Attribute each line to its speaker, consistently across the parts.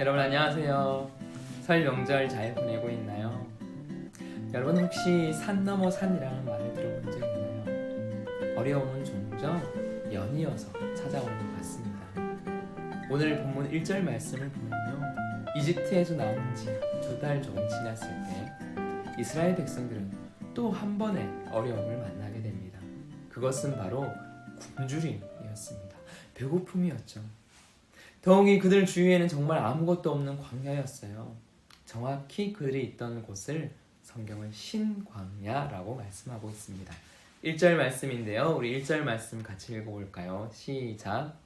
Speaker 1: 여러분 안녕하세요. 설 명절 잘 보내고 있나요? 여러분 혹시 산 넘어 산이라는 말을 들어본 적 있나요? 어려움은 종종 연이어서 찾아오는 것 같습니다. 오늘 본문 1절 말씀을 보면요. 이집트에서 나온 지 두달 정도 지났을 때 이스라엘 백성들은 또 한 번의 어려움을 만나게 됩니다. 그것은 바로 굶주림이었습니다. 배고픔이었죠. 더욱이 그들 주위에는 정말 아무것도 없는 광야였어요. 정확히 그들이 있던 곳을 성경은 신광야라고 말씀하고 있습니다. 1절 말씀인데요. 우리 1절 말씀 같이 읽어볼까요? 시작.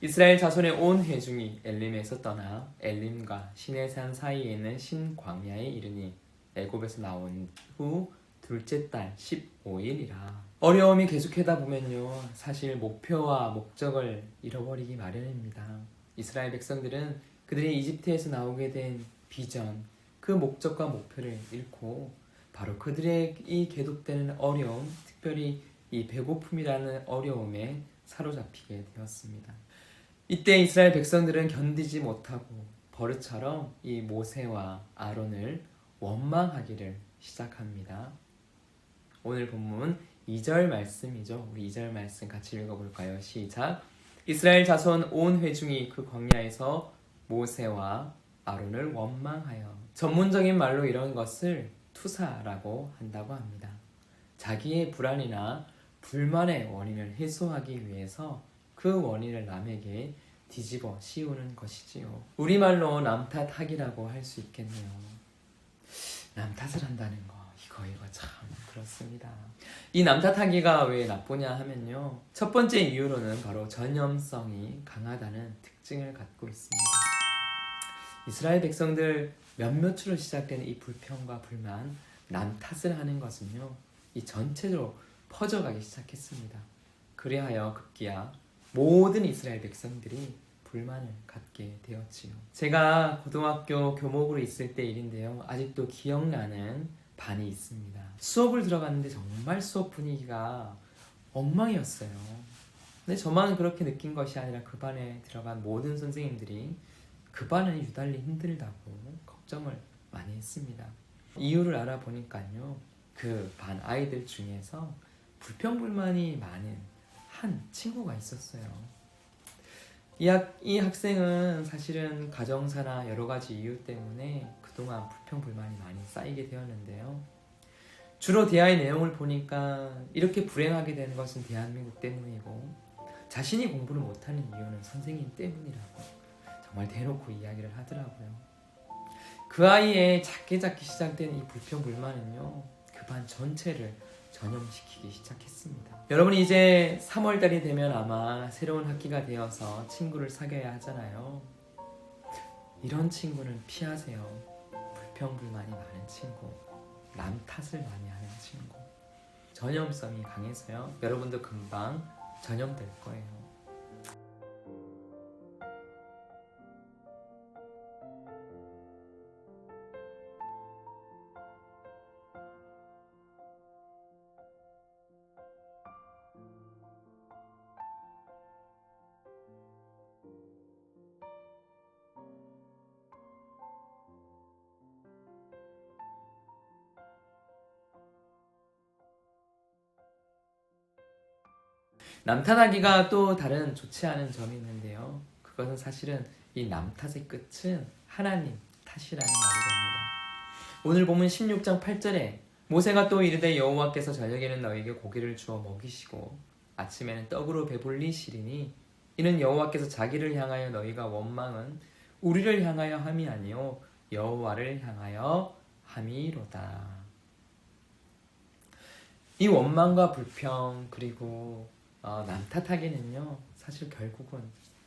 Speaker 1: 이스라엘 자손의 온 회중이 엘림에서 떠나 엘림과 시내산 사이에 있는 신광야에 이르니 애굽에서 나온 후 둘째 달 15일이라. 어려움이 계속하다 보면요. 사실 목표와 목적을 잃어버리기 마련입니다. 이스라엘 백성들은 그들이 이집트에서 나오게 된 비전, 그 목적과 목표를 잃고 바로 그들의 이 계속되는 어려움, 특별히 이 배고픔이라는 어려움에 사로잡히게 되었습니다. 이때 이스라엘 백성들은 견디지 못하고 버릇처럼 이 모세와 아론을 원망하기를 시작합니다. 오늘 본문 2절 말씀이죠. 우리 2절 말씀 같이 읽어볼까요? 시작. 이스라엘 자손 온 회중이 그 광야에서 모세와 아론을 원망하여 전문적인 말로 이런 것을 투사라고 한다고 합니다. 자기의 불안이나 불만의 원인을 해소하기 위해서 그 원인을 남에게 뒤집어 씌우는 것이지요. 우리말로 남탓하기라고 할 수 있겠네요. 남 탓을 한다는 거이 거 이거 참 그렇습니다. 이 남탓하기가 왜 나쁘냐 하면요. 첫 번째 이유로는 바로 전염성이 강하다는 특징을 갖고 있습니다. 이스라엘 백성들 몇몇으로 시작되는 이 불평과 불만, 남 탓을 하는 것은요. 이 전체적으로 퍼져가기 시작했습니다. 그리하여 급기야 모든 이스라엘 백성들이 불만을 갖게 되었지요. 제가 고등학교 교목으로 있을 때 일인데요. 아직도 기억나는 반이 있습니다. 수업을 들어갔는데 정말 수업 분위기가 엉망이었어요. 근데 저만 그렇게 느낀 것이 아니라 그 반에 들어간 모든 선생님들이 그 반은 유달리 힘들다고 걱정을 많이 했습니다. 이유를 알아보니까요. 그 반 아이들 중에서 불평불만이 많은 한 친구가 있었어요. 이, 학, 이 학생은 사실은 가정사나 여러 가지 이유 때문에 그동안 불평 불만이 많이 쌓이게 되었는데요. 주로 대화의 내용을 보니까 이렇게 불행하게 되는 것은 대한민국 때문이고 자신이 공부를 못하는 이유는 선생님 때문이라고 정말 대놓고 이야기를 하더라고요. 그 아이의 작게 작게 시작된 이 불평 불만은요. 그 반 전체를 전염시키기 시작했습니다. 여러분 이제 3월달이 되면 아마 새로운 학기가 되어서 친구를 사귀어야 하잖아요. 이런 친구는 피하세요. 불평불만이 많은 친구, 남 탓을 많이 하는 친구. 전염성이 강해서요. 여러분도 금방 전염될 거예요. 남탓하기가 또 다른 좋지 않은 점이 있는데요. 그것은 사실은 이 남탓의 끝은 하나님 탓이라는 말이 됩니다. 오늘 보면 16장 8절에 모세가 또 이르되 여호와께서 저녁에는 너에게 고기를 주어 먹이시고 아침에는 떡으로 배불리시리니 이는 여호와께서 자기를 향하여 너희가 원망은 우리를 향하여 함이 아니요 여호와를 향하여 함이로다. 이 원망과 불평 그리고 어, 남 탓하기는요 사실 결국은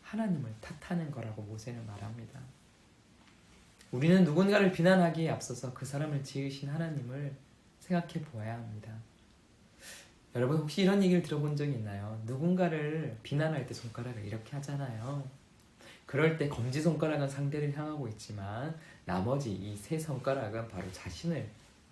Speaker 1: 하나님을 탓하는 거라고 모세는 말합니다. 우리는 누군가를 비난하기에 앞서서 그 사람을 지으신 하나님을 생각해 보아야 합니다. 여러분 혹시 이런 얘기를 들어본 적 있나요? 누군가를 비난할 때 손가락을 이렇게 하잖아요. 그럴 때 검지 손가락은 상대를 향하고 있지만 나머지 이 세 손가락은 바로 자신을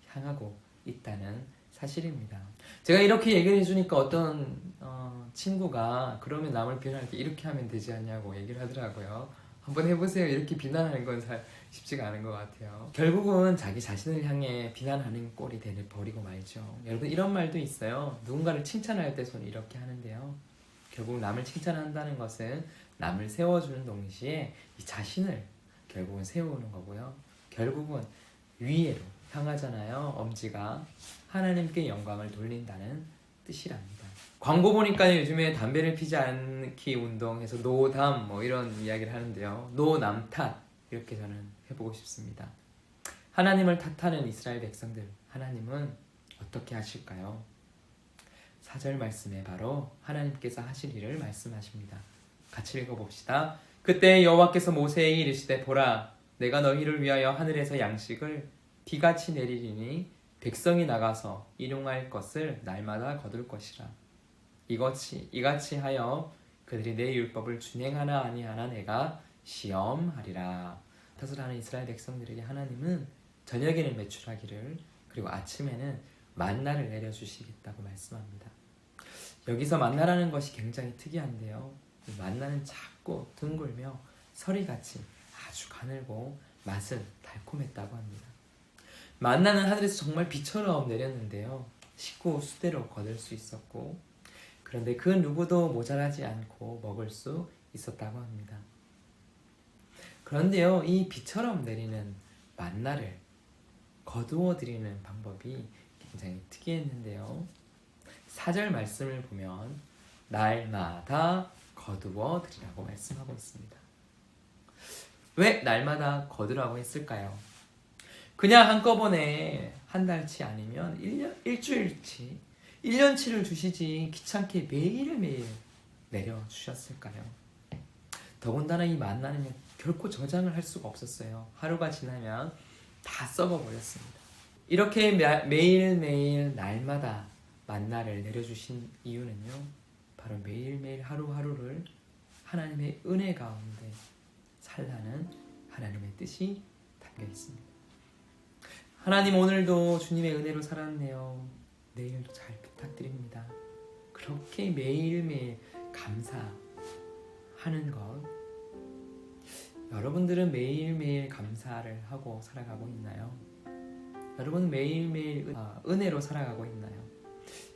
Speaker 1: 향하고 있다는 사실입니다. 제가 이렇게 얘기를 해주니까 어떤 어, 친구가 그러면 남을 비난할 때 이렇게 하면 되지 않냐고 얘기를 하더라고요. 한번 해보세요. 이렇게 비난하는 건 잘 쉽지가 않은 것 같아요. 결국은 자기 자신을 향해 비난하는 꼴이 되는 버리고 말죠. 여러분 이런 말도 있어요. 누군가를 칭찬할 때손 이렇게 하는데요. 결국 남을 칭찬한다는 것은 남을 세워주는 동시에 이 자신을 결국은 세우는 거고요. 결국은 위에로 향하잖아요. 엄지가 하나님께 영광을 돌린다는 뜻이랍니다. 광고 보니까 요즘에 담배를 피지 않기 운동해서 노담 뭐 이런 이야기를 하는데요. 노남 탓 이렇게 저는 해보고 싶습니다. 하나님을 탓하는 이스라엘 백성들 하나님은 어떻게 하실까요? 사절 말씀에 바로 하나님께서 하실 일을 말씀하십니다. 같이 읽어봅시다. 그때 여호와께서 모세에게 이르시되 보라 내가 너희를 위하여 하늘에서 양식을 비같이 내리리니 백성이 나가서 일용할 것을 날마다 거둘 것이라 이같이 이같이 하여 그들이 내 율법을 준행하나 아니하나 내가 시험하리라 탓을 하는 이스라엘 백성들에게 하나님은 저녁에는 매출하기를 그리고 아침에는 만나를 내려주시겠다고 말씀합니다. 여기서 만나라는 것이 굉장히 특이한데요. 이 만나는 작고 둥글며 서리같이 아주 가늘고 맛은 달콤했다고 합니다. 만나는 하늘에서 정말 비처럼 내렸는데요. 식구 수대로 거둘 수 있었고 그런데 그 누구도 모자라지 않고 먹을 수 있었다고 합니다. 그런데요, 이 비처럼 내리는 만나를 거두어 드리는 방법이 굉장히 특이했는데요. 사절 말씀을 보면 날마다 거두어 드리라고 말씀하고 있습니다. 왜 날마다 거두라고 했을까요? 그냥 한꺼번에 한 달치 아니면 1년, 일주일치, 1년치를 주시지 귀찮게 매일매일 내려주셨을까요? 더군다나 이 만나는 결코 저장을 할 수가 없었어요. 하루가 지나면 다 썩어버렸습니다. 이렇게 매- 매일매일 날마다 만나를 내려주신 이유는요. 바로 매일매일 하루하루를 하나님의 은혜 가운데 살라는 하나님의 뜻이 담겨 있습니다. 하나님 오늘도 주님의 은혜로 살았네요. 내일도 잘 부탁드립니다. 그렇게 매일매일 감사하는 것. 여러분들은 매일매일 감사를 하고 살아가고 있나요? 여러분 매일매일 은- 아, 은혜로 살아가고 있나요?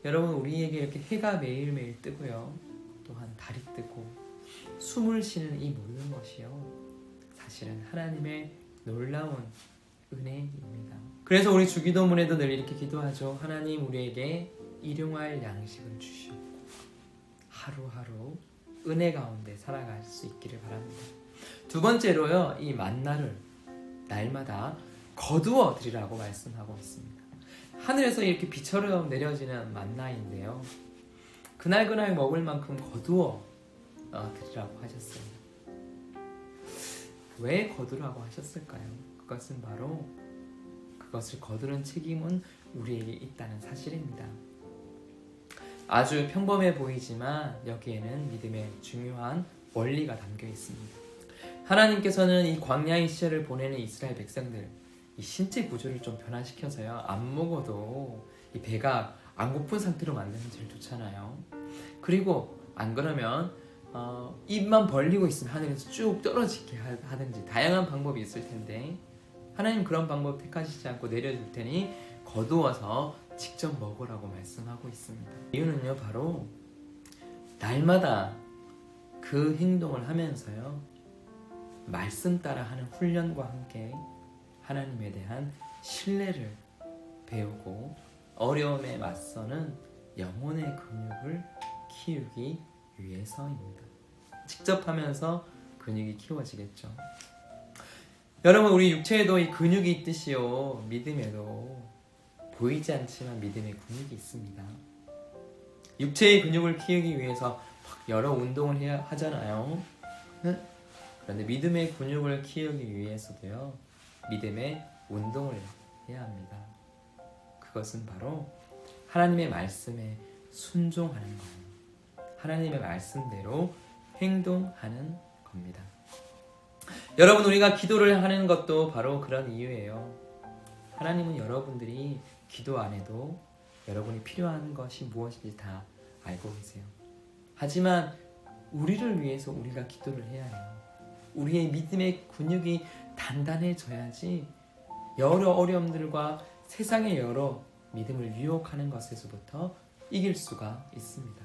Speaker 1: 여러분 우리에게 이렇게 해가 매일매일 뜨고요. 또한 달이 뜨고 숨을 쉬는 이 모든 것이요. 사실은 하나님의 놀라운 은혜입니다. 그래서 우리 주기도문에도 늘 이렇게 기도하죠. 하나님 우리에게 일용할 양식을 주시옵고 하루하루 은혜 가운데 살아갈 수 있기를 바랍니다. 두 번째로요. 이 만나를 날마다 거두어 드리라고 말씀하고 있습니다. 하늘에서 이렇게 비처럼 내려지는 만나인데요. 그날 그날 먹을 만큼 거두어 어, 드리라고 하셨어요. 왜 거두라고 하셨을까요? 그것은 바로 그것을 거두는 책임은 우리에게 있다는 사실입니다. 아주 평범해 보이지만 여기에는 믿음의 중요한 원리가 담겨 있습니다. 하나님께서는 이 광야의 시절을 보내는 이스라엘 백성들 이 신체 구조를 좀 변화시켜서요 안 먹어도 이 배가 안 고픈 상태로 만드는 게 제일 좋잖아요. 그리고 안 그러면 어, 입만 벌리고 있으면 하늘에서 쭉 떨어지게 하- 하든지 다양한 방법이 있을 텐데 하나님 그런 방법 택하시지 않고 내려줄 테니 거두어서 직접 먹으라고 말씀하고 있습니다. 이유는요 바로 날마다 그 행동을 하면서요 말씀 따라 하는 훈련과 함께 하나님에 대한 신뢰를 배우고 어려움에 맞서는 영혼의 근육을 키우기 위해서입니다. 직접 하면서 근육이 키워지겠죠. 여러분 우리 육체에도 이 근육이 있듯이요 믿음에도 보이지 않지만 믿음의 근육이 있습니다. 육체의 근육을 키우기 위해서 막 여러 운동을 해야 하잖아요. 응? 그런데 믿음의 근육을 키우기 위해서도요 믿음의 운동을 해야 합니다. 그것은 바로 하나님의 말씀에 순종하는 거예요. 하나님의 말씀대로 행동하는 겁니다. 여러분 우리가 기도를 하는 것도 바로 그런 이유예요. 하나님은 여러분들이 기도 안 해도 여러분이 필요한 것이 무엇인지 다 알고 계세요. 하지만 우리를 위해서 우리가 기도를 해야 해요. 우리의 믿음의 근육이 단단해져야지 여러 어려움들과 세상의 여러 믿음을 유혹하는 것에서부터 이길 수가 있습니다.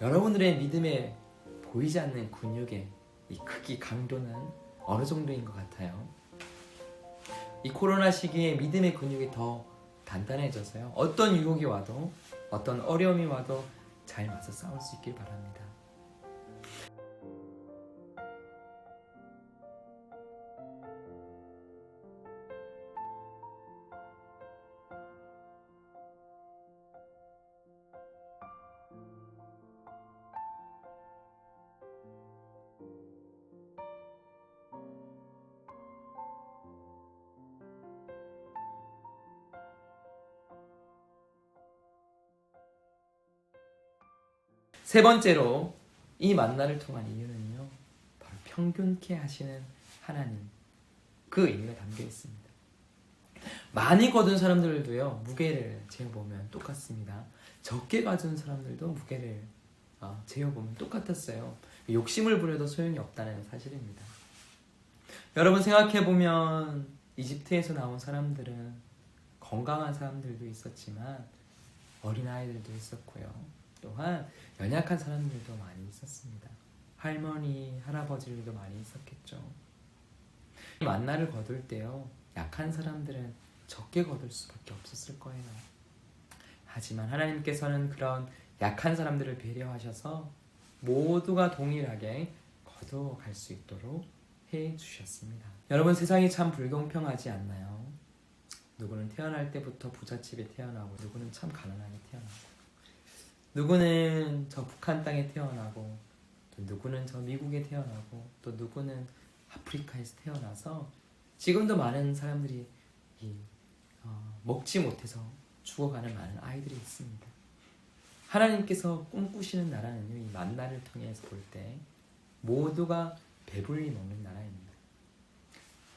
Speaker 1: 여러분들의 믿음에 보이지 않는 근육의 이 크기 강도는 어느 정도인 것 같아요? 이 코로나 시기에 믿음의 근육이 더 단단해져서요. 어떤 유혹이 와도 어떤 어려움이 와도 잘 맞서 싸울 수 있길 바랍니다. 세 번째로 이 만나를 통한 이유는요. 바로 평균케 하시는 하나님 그 의미가 담겨 있습니다. 많이 거둔 사람들도요 무게를 재어보면 똑같습니다. 적게 가진 사람들도 무게를 어, 재어보면 똑같았어요. 욕심을 부려도 소용이 없다는 사실입니다. 여러분 생각해 보면 이집트에서 나온 사람들은 건강한 사람들도 있었지만 어린 아이들도 있었고요. 또한 연약한 사람들도 많이 있었습니다. 할머니, 할아버지들도 많이 있었겠죠. 만나를 거둘 때요, 약한 사람들은 적게 거둘 수밖에 없었을 거예요. 하지만 하나님께서는 그런 약한 사람들을 배려하셔서 모두가 동일하게 거두어갈 수 있도록 해 주셨습니다. 여러분 세상이 참 불공평하지 않나요? 누구는 태어날 때부터 부잣집에 태어나고 누구는 참 가난하게 태어나고 누구는 저 북한 땅에 태어나고 또 누구는 저 미국에 태어나고 또 누구는 아프리카에서 태어나서 지금도 많은 사람들이 이, 어, 먹지 못해서 죽어가는 많은 아이들이 있습니다. 하나님께서 꿈꾸시는 나라는요, 이 만나를 통해서 볼 때 모두가 배불리 먹는 나라입니다.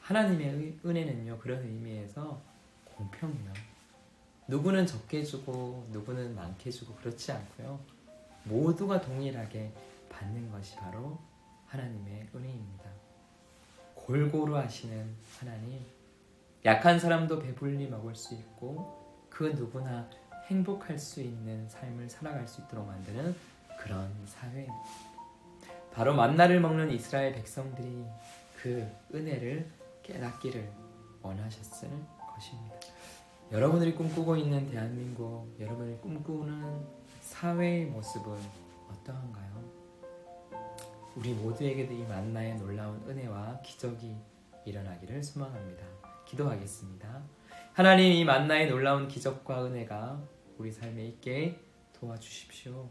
Speaker 1: 하나님의 의- 은혜는요, 그런 의미에서 공평해요. 누구는 적게 주고 누구는 많게 주고 그렇지 않고요. 모두가 동일하게 받는 것이 바로 하나님의 은혜입니다. 골고루 하시는 하나님, 약한 사람도 배불리 먹을 수 있고 그 누구나 행복할 수 있는 삶을 살아갈 수 있도록 만드는 그런 사회. 바로 만나를 먹는 이스라엘 백성들이 그 은혜를 깨닫기를 원하셨을 것입니다. 여러분들이 꿈꾸고 있는 대한민국, 여러분이 꿈꾸는 사회의 모습은 어떠한가요? 우리 모두에게도 이 만나의 놀라운 은혜와 기적이 일어나기를 소망합니다. 기도하겠습니다. 하나님 이 만나의 놀라운 기적과 은혜가 우리 삶에 있게 도와주십시오.